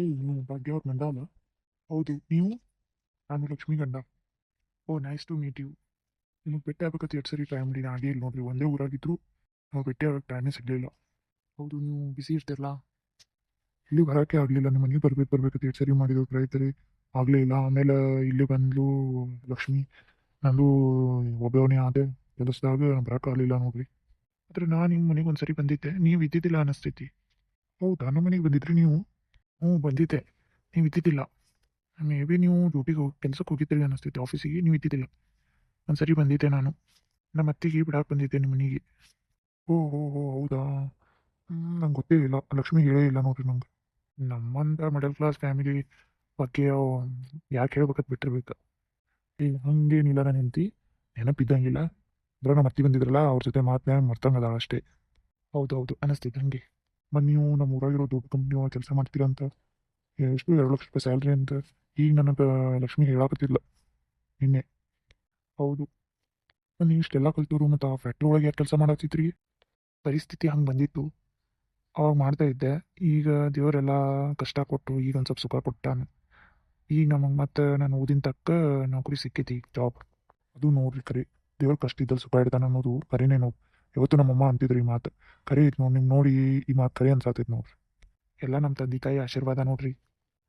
ಏಯ್ ನೀವು ಭಾಗ್ಯವ್ರ ಗಂಡ ಅಲ್ಲ. ಹೌದು, ನೀವು? ನಾನು ಲಕ್ಷ್ಮಿ ಗಂಡ. Oh nice to meet you ನಿಮಗೆ ಭೇಟಿ ಆಗ್ಬೇಕಂತ ಎರಡು ಸರಿ ಟ್ರೈ ಮಾಡಿ ಇಲ್ಲ ನೋಡ್ರಿ, ಒಂದೇ ಊರಾಗಿದ್ರು, ನಾವು ಭೇಟಿ ಆಗೋಕ್ಕೆ ಟೈಮೇ ಸಿಗಲಿಲ್ಲ. ಹೌದು, ನೀವು ಬಿಸಿ ಇರ್ತಿರಲ್ಲ? ಇಲ್ಲಿ ಬರೋಕ್ಕೆ ಆಗಲಿಲ್ಲ, ನಿಮ್ಮ ಮನೆಗೆ ಬರ್ಬೇಕು ಬರ್ಬೇಕಂತ ಎರಡು ಸರಿ ಮಾಡಿದ್ರು ತರಿ ಆಗಲೇ ಇಲ್ಲ, ಆಮೇಲೆ ಇಲ್ಲಿ ಬಂದ್ಲು ಲಕ್ಷ್ಮಿ, ನಂದು ಒಬ್ಬವನೇ ಆದೆ, ಕೆಲಸದಾಗ ಬರೋಕ್ಕಾಗಲಿಲ್ಲ ನೋಡ್ರಿ. ಆದರೆ ನಾನು ನಿಮ್ಮ ಮನೆಗೆ ಒಂದು ಸರಿ ಬಂದಿದ್ದೆ, ನೀವು ಇದ್ದಿದ್ದಿಲ್ಲ ಅನ್ನಿಸ್ತೈತಿ ಹೌದಾ, ನಮ್ಮ ಮನೆಗೆ ಬಂದಿದ್ರಿ ನೀವು? ಹ್ಞೂ, ಬಂದಿದ್ದೆ. ನೀವು ಇದ್ದಿದ್ದಿಲ್ಲ. ಮೇ ಬಿ ನೀವು ಡ್ಯೂಟಿಗೆ ಹೋಗಿ, ಕೆಲ್ಸಕ್ಕೆ ಹೋಗಿದ್ರಿ ಅನ್ನಿಸ್ತೈತೆ ಆಫೀಸಿಗೆ ನೀವು ಇದ್ದಿದ್ದಿಲ್ಲ. ಒಂದು ಸರಿ ಬಂದಿದ್ದೆ ನಾನು. ನಮ್ಮ ಅತ್ತಿಗೆ ಬಿಡಾಕ್ ಬಂದಿದ್ದೆ ನಿಮ್ಮ ಮನೆಗೆ. ಓ ಓ ಓ, ಹೌದಾ? ನಂಗೆ ಗೊತ್ತೇ ಇಲ್ಲ. ಲಕ್ಷ್ಮಿ ಹೇಳೇ ಇಲ್ಲ ನೋಡ್ರಿ ನಂಗೆ. ನಮ್ಮಂಥ ಮಿಡಲ್ ಕ್ಲಾಸ್ ಫ್ಯಾಮಿಲಿ ಬಗ್ಗೆ ಯಾಕೆ ಹೇಳ್ಬೇಕಂತ ಬಿಟ್ಟಿರ್ಬೇಕು. ಏ, ಹಂಗೇನಿಲ್ಲ ನಾನು ಹೆಂಡತಿ. ನೆನಪಿದ್ದಂಗಿಲ್ಲ. ಅಂದ್ರೆ ನಮ್ಮ ಅತ್ತಿ ಬಂದಿದ್ರಲ್ಲ, ಅವ್ರ ಜೊತೆ ಮಾತನ್ನ ಮರ್ತಂಗದ ಅಷ್ಟೇ. ಹೌದು ಹೌದು ಅನ್ನಿಸ್ತಿತ್ತು ಹಂಗೆ. ಮತ್ತು ನೀವು ನಮ್ಮ ಊರಾಗಿರೋ ದೊಡ್ಡ ಕಂಪ್ನಿ ಒಳಗೆ ಕೆಲಸ ಮಾಡ್ತೀರಾ ಅಂತ ಎಷ್ಟು ಎರಡು ಲಕ್ಷ ರೂಪಾಯಿ ಸ್ಯಾಲ್ರಿ ಅಂತ ಈಗ ನನಗೆ ಲಕ್ಷ್ಮಿ ಹೇಳಾಕತ್ತಿಲ್ಲ ನಿನ್ನೆ. ಹೌದು. ನೀವು ಇಷ್ಟೆಲ್ಲ ಕಲ್ತರು ಮತ್ತು ಆ ಫ್ಯಾಕ್ಟ್ರಿ ಒಳಗೆ ಯಾಕೆ ಕೆಲಸ ಮಾಡತ್ತಿದ್ರಿ ಪರಿಸ್ಥಿತಿ ಹಂಗೆ ಬಂದಿತ್ತು. ಅವಾಗ ಮಾಡ್ತಾ ಇದ್ದೆ. ಈಗ ದೇವರೆಲ್ಲ ಕಷ್ಟ ಕೊಟ್ಟು ಈಗ ಒಂದು ಸ್ವಲ್ಪ ಸುಖ ಕೊಟ್ಟಾನೆ. ಈಗ ನಮಗೆ ಮತ್ತೆ ನಾನು ಓದಿನ ತಕ್ಕ ನೌಕರಿ ಸಿಕ್ಕೈತಿ ಈಗ ಜಾಬ್ ಅದು ನೋಡ್ರಿ ಕರೆ. ದೇವ್ರ ಕಷ್ಟ ಇದ್ದಲ್ಲಿ ಸುಖ ಇಡ್ತಾನೆ ಅನ್ನೋದು ಕರೆನೇ ನೋವು ಯಾವತ್ತು ನಮ್ಮಮ್ಮ ಅಂತಿದ್ರು ಈ ಮಾತು. ಕರಿ ಐತೆ ನೋಡಿ ನಿಮ್ಗೆ ನೋಡಿ ಈ ಮಾತು ಕರಿ ಅನ್ಸಾತೈತೆ ನೋಡ್ರಿ. ಎಲ್ಲ ನಮ್ಮ ತಂದೆ ತಾಯಿ ಆಶೀರ್ವಾದ ನೋಡ್ರಿ.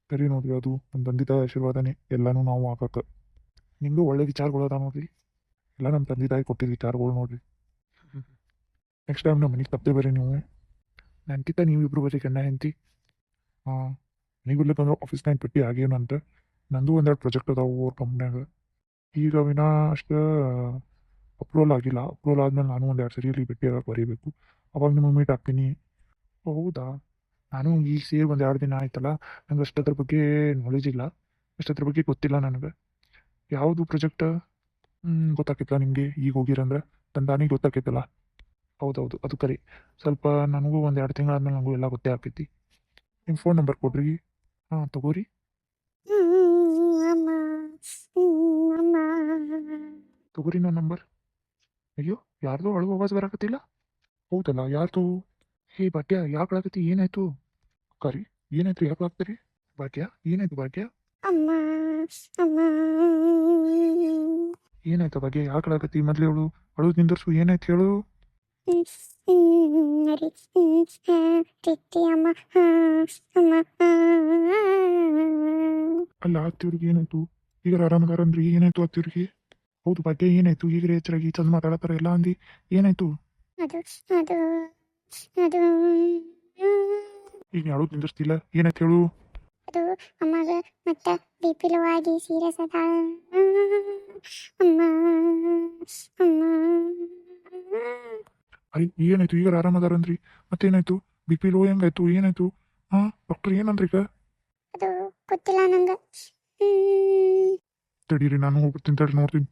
ಕರಿ ನೋಡ್ರಿ ಅದು ನಮ್ಮ ತಂದೆ ತಾಯಿ ಆಶೀರ್ವಾದನೇ. ಎಲ್ಲನೂ ನಾವು ಹಾಕಕ್ಕೆ. ನಿಮಗೂ ಒಳ್ಳೆ ವಿಚಾರಗಳು ಅದ ನೋಡ್ರಿ. ಎಲ್ಲ ನಮ್ಮ ತಂದೆ ತಾಯಿ ಕೊಟ್ಟಿದ್ದ ವಿಚಾರಗಳು ನೋಡ್ರಿ. ನೆಕ್ಸ್ಟ್ ಟೈಮ್ ನಮ್ಮ ಮನೆಗೆ ತಪ್ಪದೆ ಬರ್ರಿ ನೀವು. ನಂತಿತ್ತ ನೀವು ಇಬ್ರು ಬರ್ರಿ ಗಂಡ ಹೆಂಡತಿ. ಹಾಂ ನೀವು ಇಲ್ಲಕ್ಕಂದ್ರೆ ಆಫೀಸ್ ನೈನ್ ಆಗೇನು ಅಂತ. ನಂದು ಒಂದೆರಡು ಪ್ರಾಜೆಕ್ಟ್ ಅದಾವು ಅವ್ರ ಕಂಪ್ನ್ಯಾಗ ಈಗ ವಿನಾ ಅಷ್ಟು ಅಪ್ರೂವಲ್ ಆಗಿಲ್ಲ. ಅಪ್ರೂವಲ್ ಆದ್ಮೇಲೆ ನಾನು ಒಂದು ಎರಡು ಸರಿ ಇಲ್ಲಿ ಬರೀಬೇಕು. ಅವಾಗ ನಿಮಗೆ ಮೀಟ್ ಆಗ್ತೀನಿ. ಹೌದಾ? ನಾನು ಈಗ ಸೇರಿ ಒಂದು ಎರಡು ದಿನ ಆಯ್ತಲ್ಲ? ನಂಗೆ ಅಷ್ಟದ್ರ ಬಗ್ಗೆ ನಾಲೆಜ್ ಇಲ್ಲ. ಅಷ್ಟದ್ರ ಬಗ್ಗೆ ಗೊತ್ತಿಲ್ಲ ನನಗೆ. ಯಾವುದು ಪ್ರಾಜೆಕ್ಟ್ ಗೊತ್ತಾಕೈತಲ್ಲ ನಿಮಗೆ? ಈಗ ಹೋಗಿರಂದ್ರೆ? ತಂದಾನಿಗೆ ಗೊತ್ತಾಕೈತಲ್ಲ ಹೌದೌದು ಅದು ಕರಿ. ಸ್ವಲ್ಪ ನನಗೂ ಒಂದು ಎರಡು ತಿಂಗಳಾದ್ಮೇಲೆ ನನಗೂ ಎಲ್ಲ ಗೊತ್ತೇ ಆಕೈತಿ ನಿಮ್ಮ ಫೋನ್ ನಂಬರ್ ಕೊಡ್ರಿ. ಹಾಂ ತಗೋರಿ. ತಗೋರಿ ನನ್ನ ನಂಬರ್ ಅಯ್ಯೋ ಯಾರ್ದೋ ಅಳುವ ಆವಾಜ್ ಬರಾಕತ್ತಿಲ್ಲ? ಹೌದಲ್ಲ ಯಾರ್ದು? ಹೇ ಭಾಗ್ಯ ಯಾಕೆ ಆಗತ್ತಿ ಏನಾಯ್ತು? ಕರಿ ಏನಾಯ್ತು ಯಾಕೆ ಆಗ್ತೀರಿ ಭಾಗ್ಯ ಏನಾಯ್ತು ಭಾಗ್ಯ? ಏನಾಯ್ತು ಭಾಗ್ಯ ಯಾಕೆ ಆಗತ್ತಿ ಮೊದ್ಲು ಅವಳು ಅಳು ನಿಂದರ್ಸು ಏನಾಯ್ತು ಹೇಳು? ಅಲ್ಲ ಅತ್ತಿಯವ್ರಿಗೆ ಏನಾಯ್ತು? ಈಗ ಆರಾಮದಾರ ಅಂದ್ರೆ ಏನಾಯ್ತು ಅತ್ತಿಯವ್ರಿಗೆ ಹೌದು ಬಗ್ಗೆ ಏನಾಯ್ತು? ಈಗ ಹೆಚ್ಚರಾಗಿ ಚಂದ ಮಾತಾಡತ್ತಾರ ಎಲ್ಲ ಅಂದಿ? ಏನಾಯ್ತು? ಅದು ಅದು ಅದು. ಈಗ ಯಾರು ನಿಂದರ್ಸ್ತಿಲ್ಲ? ಏನಾಯ್ತು ಹೇಳು? ಅದು ಅಮ್ಮಗೆ ಮತ್ತೆ ಬಿ ಪಿ ಲೋ ಆಗಿ ಸೀರಿಯಸ್ ಅದ. ಅಮ್ಮ ಅಮ್ಮ. ಅಯ್ಯ ಏನಾಯ್ತು? ಈಗ ಆರಾಮದಾರ ಅಂದ್ರಿ ಮತ್ತೇನಾಯ್ತು? ಬಿ ಪಿ ಲೋ ಹೆಂಗಾಯ್ತು? ಏನಾಯ್ತು? ಹಾ ಡಾಕ್ಟರ್ ಏನಂದ್ರಿ ಈಗ? ಅದು ಗೊತ್ತಿಲ್ಲ ನಂಗೆ. ತಡೀರಿ ನಾನು ಹೋಗ್ಬಿಡ್ತೀನಿ ತಡಿ ನೋಡ್ತೀನಿ.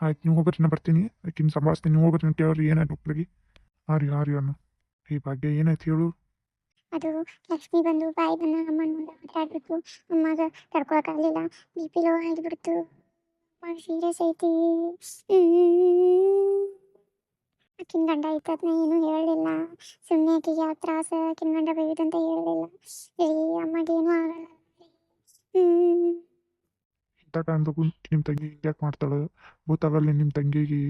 ಆಯ್ತು, ನೀವು ಹೋಗ್ಬರ್ರಿ ನಾ ಬರ್ತೀನಿ. ಆಕಿನ ಸಂಭಾಳಿಸ್ತೀನಿ ನೀವು ಹೋಗ್ಬರ್ರಿ ಅಂತ ಕೇಳ್ರಿ ಏನಾಯ್ತು ಡಾಕ್ಟ್ರಿಗೆ ಆರಿ ಆರಿ ಅನ್ನ ಈ ಭಾಗ್ಯ, ಏನಾಯ್ತು ಹೇಳು? ಅದು ಲಕ್ಷ್ಮಿ ಬಂದು ಬಾಯಿ ಬಂದು ಅಮ್ಮನ ಮುಂದೆ ಮಾತಾಡ್ಬಿಟ್ಟು ಅಮ್ಮಾಗ ತಡ್ಕೊಳಕ್ಕಾಗಲಿಲ್ಲ ಬಿ ಪಿ ಲೋ ಆಗಿಬಿಡ್ತು. ಸೀರಿಯಸ್ ಐತಿ. ಆಕಿನ ಗಂಡ ಇದ್ದದ್ನ ಏನೂ ಹೇಳಲಿಲ್ಲ. ಸುಮ್ಮನೆ ಆಕಿಗೆ ಯಾವ ತ್ರಾಸ, ಆಕಿನ ಗಂಡ ಬೈದಂತ ಹೇಳಲಿಲ್ಲ. ರೀ ಅಮ್ಮಗೆ ಏನೂ ಆಗಲ್ಲ. ಹ್ಮ್. ಇಂಥ ಟೈಮ್ದಾಗೂ ನಿಮ್ಮ ತಂಗಿ ಹಿಂಗ್ಯಾಕೆ ಮಾಡ್ತಾಳೆ? ಗೊತ್ತಾಗಲ್ಲ ನಿಮ್ಮ ತಂಗಿಗೆ.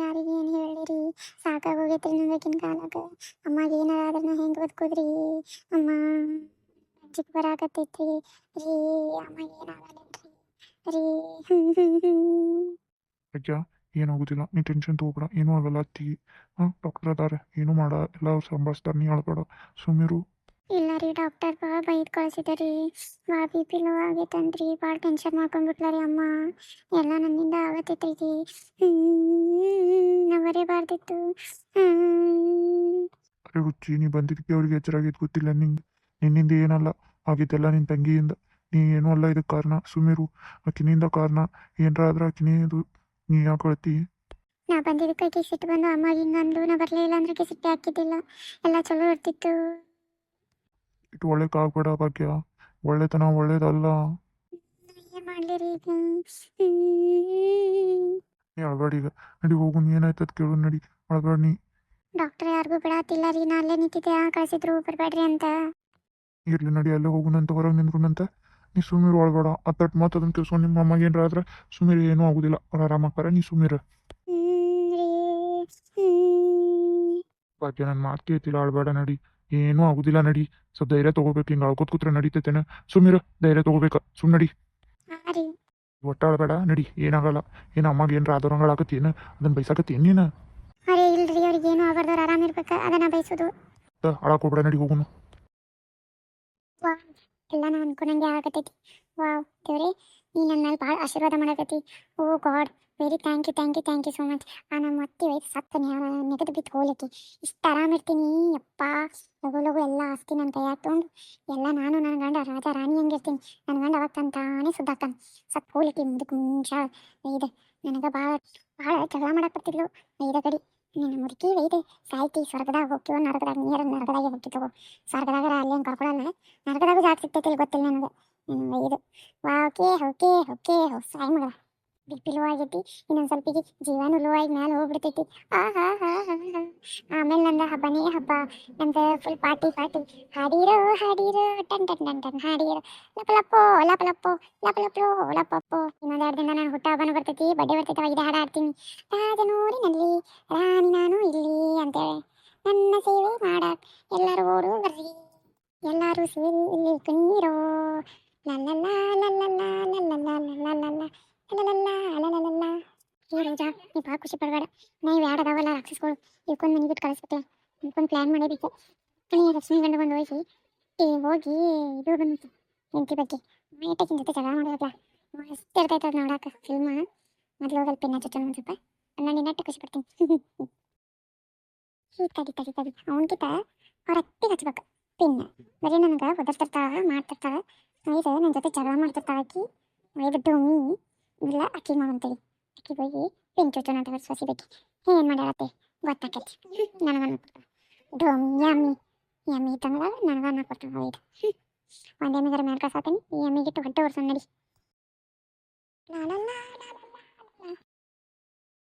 ಯಾರಿಗೆ ಏನು ಹೇಳಿರಿ ಸಾಕಾಗೋಗೈತ್ರಿ ಅಮ್ಮಗೆ ಏನಾರ ನಾ ಹೆಂಗೆ ಬದುಕೋದ್ರಿ ಅಮ್ಮ ಅಜ್ಜಿಗೆ ಬರಾಕತ್ತೈತ್ರಿ ರೀ ಅಮ್ಮಗೆ ಏನಾಗಲ್ಲನ್ರಿ ರೀ ಭಾಗ್ಯ ಏನಾಗೋದಿಲ್ಲ ನೀ ಟೆನ್ಷನ್ ತಗೋಬೇಡ. ಏನೂ ಆಗಲ್ಲ ಅತ್ತಿ. ಹಾಂ ಡಾಕ್ಟರ್ ಅದಾರೆ. ಏನೂ ಮಾಡ. ಎಲ್ಲ ಸಂಭಾಷ್ತಾರ ಸಂಭಾಳಿಸ್ತಾರೆ. ನೀ ಹೇಳ್ಬೇಡ ಸುಮ್ಮಿರು ಇಲ್ಲ ರೀ ಡಾಕ್ಟರ್ ಭಾಳ ಬೈದು ರೀ. ಭಾಳ ಬಿ ಪಿ ಲೋ ಆಗೈತಂದ್ರಿ ಭಾಳ ಟೆನ್ಷನ್ ಮಾಡ್ಕೊಂಡ್ಬಿಟ್ಲ ರೀ ಅಮ್ಮ. ಎಲ್ಲ ನನ್ನಿಂದ ಆಗತ್ತೈತ್ರಿ ನಾ ಬರೀಬಾರ್ದಿತ್ತು ಹ್ಮ್ ಅರೆ ಹುಚ್ಚಿ ನೀ ಬಂದಿದ್ದಕ್ಕೆ ಅವ್ರಿಗೆ ಎಚ್ಚರಾಗಿದ್ದು ಗೊತ್ತಿಲ್ಲ ನಿಂಗೆ. ನಿನ್ನಿಂದ ಏನಲ್ಲ ಆಗಿದ್ದೆಲ್ಲ ನಿನ್ನ ತಂಗಿಯಿಂದ. ನೀ ಏನೂ ಅಲ್ಲ ಇದಕ್ಕೆ ಕಾರಣ ಸುಮೀರು. ಆಕಿನಿಂದ ಕಾರಣ ಏನರ ಆದ್ರೆ ಆಕಿನೇ ಇದು ನೀ ಯಾಕೆ ನಾ ಬಂದಿದ್ದಕ್ಕೆ ಸಿಟ್ಟು ಬಂದು ಅಮ್ಮಗೆ ಹಿಂಗಂದು ನಾ ಬರಲಿಲ್ಲ ಅಂದ್ರೆ ಸಿಟ್ಟೆ ಹಾಕಿದ್ದಿಲ್ಲ. ಎಲ್ಲ ಚಲೋ ಇರ್ತಿತ್ತು. ಇಟ್ಟು ಒಳ್ಳೆಕ್ ಆಗ್ಬೇಡ ಭಾಗ್ಯ. ಒಳ್ಳೆತನ ಒಳ್ಳೇದಲ್ಲ. ನೀ ಅಳ್ಬೇಡ ಈಗ. ನಡಿ ಹೋಗು ಏನಾಯ್ತದ ಕೇಳು ನಡಿ. ಅಳ್ಬೇಡ ನೀ. ಡಾಕ್ಟರ್ ಯಾರಿಗೂ ಬಿಡಾತಿಲ್ಲ ರೀ ನಾ ಅಲ್ಲೇ ನಿಂತಿದ್ದೆ ಕಳಿಸಿದ್ರು ಬರಬೇಡ್ರಿ ಅಂತ. ಇರ್ಲಿ ನಡಿ ಅಲ್ಲೇ ಹೋಗುನಂತ ಹೊರಗೆ ನಿಂದ್ರುನಂತ ನೀ ಸುಮೀರ್ ಒಳಗಡ ಅತ್ತಟ್ ಮತ್ತೆ ಅದನ್ನ ಕೇಳ್ಸ್ಕೊಂಡು ನಿಮ್ಮ ಅಮ್ಮಗೆ ಏನ್ರ ಆದ್ರೆ ಸುಮೀರ್ ಏನೂ ಆಗುದಿಲ್ಲ. ಅವ್ರು ಆರಾಮಾಕಾರ ನೀ ಸುಮೀರ್ ಬಗ್ಗೆ ನನ್ನ ಮಾತು ಕೇಳ್ತಿಲ್ಲ ಆಳ್ಬೇಡ ನಡಿ. ಏನೂ ಆಗುದಿಲ್ಲ ನಡಿ. ಸ್ವಲ್ಪ ಧೈರ್ಯ ತಗೋಬೇಕು ಹಿಂಗೆ ಆಳ್ಕೋತ್ ಕೂತ್ರೆ ನಡೀತೈತೇನ? ಸುಮ್ಮಿರು ಧೈರ್ಯ ತಗೋಬೇಕ. ಸುಮ್ ನಡಿ. ಒಟ್ಟಾಳ ಬೇಡ ನಡಿ. ಏನಾಗಲ್ಲ. ಏನು ಅಮ್ಮಗೆ ಏನ್ರ ಆದವ್ರಂಗೆ ಆಳಕತ್ತೀನ ಅದನ್ನ ಬೈಸಾಕತ್ತೀನಿ ನೀನು? ಅರೇ ಇಲ್ರಿ ಅವ್ರಿಗೆ ಏನೂ ಆಗ್ಬಾರ್ದವ್ರು ಆರಾಮ ಇರ್ಬೇಕು. ಅದನ್ನ ಬಯಸೋದು ಅಳಕ್ ಹೋಗ್ಬೇಡ ನಡಿ ಹೋಗುನು. ಎಲ್ಲ ನಾ ಅನ್ಕೊಂಡಂಗೆ ಆಗತೈತಿ. ವಾವ್, ದೇವ್ರೆ, ನೀ ನನ್ನ ಮೇಲೆ ಭಾಳ ಆಶೀರ್ವಾದ ಮಾಡಕತ್ತಿ. ಓ god, very thank you thank you thank you so much. ಆ ನಮ್ಮ ಅತ್ತಿ ವಯಸ್ಸು ಸತ್ತ ನೆಗದು ಬಿದ್ದು ಹೋಗ್ಲಿಕ್ಕೆ. ಇಷ್ಟು ಆರಾಮಿರ್ತೀನಿ ಯಪ್ಪ. ಲಗು ಲಗು ಎಲ್ಲ ಆಸ್ತಿ ನನ್ನ ಕೈಯಾಗ ತೊಗೊಂಡು, ಎಲ್ಲ ನಾನು ನನ್ನ ಗಂಡ, ರಾಜ, ರಾಣಿ ಹಂಗಿರ್ತೀನಿ ನನ್ನ ಗಂಡ ಅವಾಗ ತಂತಾನೆ ಸುದ್ದಾಕ್ತಾನೆ ಸತ್ತು ಹೋಗ್ಲಿಕ್ಕೆ ಮುಂದಕ್ಕೆ ಮುಂಚೆ ಇದೆ ನನಗೆ ಭಾಳ ಭಾಳ ಜಗಳ ಮಾಡಕ್ಕೆ ಬರ್ತಿದ್ಲು. ಐದ ಕಡಿ ನಿನ್ನ ಮುರುಕಿ ವೈದೆ ಸಾಯ್ತಿ, ಸ್ವರ್ಗದಾಗ ಹೋಗ್ತೀವೋ, ನರಕದಾಗ ನೀರು ನರಕದಾಗೆ ಹೋಗ್ತಿದ್ದವು ಸ್ವರ್ಗದಾಗ ಅಲ್ಲೇನು ಕರ್ಕೊಳಲ್ಲ ನರಕದಾಗೂ ಜಾಗ ಸಿಗ್ತೈತಿ ಗೊತ್ತಿಲ್ಲ ನನಗೆ. ಇದು. ವಾ ಓಕೆ ಓಕೆ ಓಕೆ ಸಾಯ್ ಮಗ ಬಿ ಪಿ ಲೋ ಆಗೈತಿ ಇನ್ನೊಂದು ಸ್ವಲ್ಪ ಜೀವನ ಲೋ ಆಗಿ ಮ್ಯಾಲೆ ಹೋಗ್ಬಿಡ್ತೈತಿ ಆಮೇಲೆ ನಂದು ಹಬ್ಬನೇ ಹಬ್ಬ ನಂದು ಫುಲ್ ಪಾರ್ಟಿ ಪಾರ್ಟಿ ಹಾಡಿರೋ ಹಾಡಿರೋ ಟನ್ ಟನ್ ಟನ್ ಟನ್ ಹಾಡಿರೋ ಲಪ ಲಪ್ಪೋ ಲಪ ಲಪ್ಪೋ ಲಪ ಲಪ್ಪೋ ಲಪ್ಪಪ್ಪೋ ಇನ್ನೊಂದು ಎರಡು ದಿನ ನಾನು ಹುಟ್ಟ ಹಬ್ಬನೂ ಬರ್ತೈತಿ ಬಡ್ಡೆ ಬರ್ತೈತಿ ಅವಾಗ ಹಾಡು ಆಡ್ತೀನಿ ನಲ್ಲಿ ರಾಣಿ ನಾನು ಇಲ್ಲಿ ಅಂತೇಳಿ ನನ್ನ ಸೇವೆ ಮಾಡಕ್ ಎಲ್ಲರೂ ಓಡು ಬರ್ರಿ ಎಲ್ಲರೂ ಸೇರಿ ಇಲ್ಲಿ ಕುನ್ನೀರೋ ಲಲ್ಲಲ್ಲ ಲಲ್ಲಲ್ಲ ಲಲ್ಲಲ್ಲ ಲಲ್ಲಲ್ಲ ಲಲ್ಲಲ್ಲ ಲಲ್ಲಲ್ಲ ಏ ರೋಜಾ, ನೀ ಭಾಳ ಖುಷಿ ಪಡಬೇಡ. ನಾ ಇವು ಎರಡು ಅದಾವಲ್ಲ, ರಾಕ್ಷಸ್ಗಳು. ಇವಕ್ಕೊಂದು ಮನೆ ಬಿಟ್ಟು ಕಳಿಸ್ಬಿಟ್ಟೆ ಇವಕ್ಕೊಂದು ಪ್ಲ್ಯಾನ್ ಮಾಡೇಬೇಕು ನೀ ಲಕ್ಷ್ಮಿ ಗಂಡ ಬಂದು ಹೋಗಿ ಏ, ಹೋಗಿ ಇದು ಬಂತು ಹೆಂಡತಿ ಬಗ್ಗೆ. ಮೇಟಕಿನ ಜೊತೆ ಜಗಳ ಮಾಡೋದಲ್ಲ ಮಸ್ತ್ ಇರ್ತೈತೆ ಅದು ನೋಡಕ್ಕೆ ಫಿಲ್ಮ ಮೊದಲು ಹೋಗಲ್ ಪಿನ್ನ ಜೊತೆ ಒಂದು ಸ್ವಲ್ಪ. ನಾನು ಇನ್ನಟ್ಟು ಖುಷಿ ಪಡ್ತೀನಿ. ಈ ತಡಿ ತಡಿ ತಡಿ. ಅವನ್ಕಿತ ಅವ್ರ ಅತ್ತಿಗೆ ಹಚ್ಬೇಕು. ಪಿನ್. ಬರೀ ನನಗೆ ಒದರ್ತಿರ್ತಾಳ, ಮಾಡ್ತಿರ್ತಾಳ. ಇದು ನನ್ನ ಜೊತೆ ಜಗಳ ಮಾಡ್ತಿರ್ತಾಳ ಆಕಿ. ಒಯ್ದು ಡೊಮ್ಮಿ ಇಲ್ಲ ಅಕ್ಕಿ ಮಾಡಂತೇಳಿ ಅಕ್ಕಿ ಹೋಗಿ ಪಿಂಚು ಅಂತ ಸೊಸಿ ಬೇಕಿ ಏನು ಮಾಡ್ಯಾರತ್ತೆ ಗೊತ್ತಾಕೈತಿ. ನನಗನ್ನ ಕೊಡ್ತಾಳ ಡೊಮ್, ಯಮ್ಮಿ. ಯಮ್ಮಿ ಇದ್ದಂಗಲ್ಲ ನನಗನ್ನ ಕೊಡ್ತಾಳ ಒಯ್ದು ಒಂದೇ ಮಿಗರ ಮೇಲೆ ಕಸಾತೀನಿ ಈ ಯಮ್ಮಿಗಿಟ್ಟು ಹೊಟ್ಟೆ ಓಡ್ಸೋಣ ನಡಿ. ಲಾ ಲಾ ಲಾ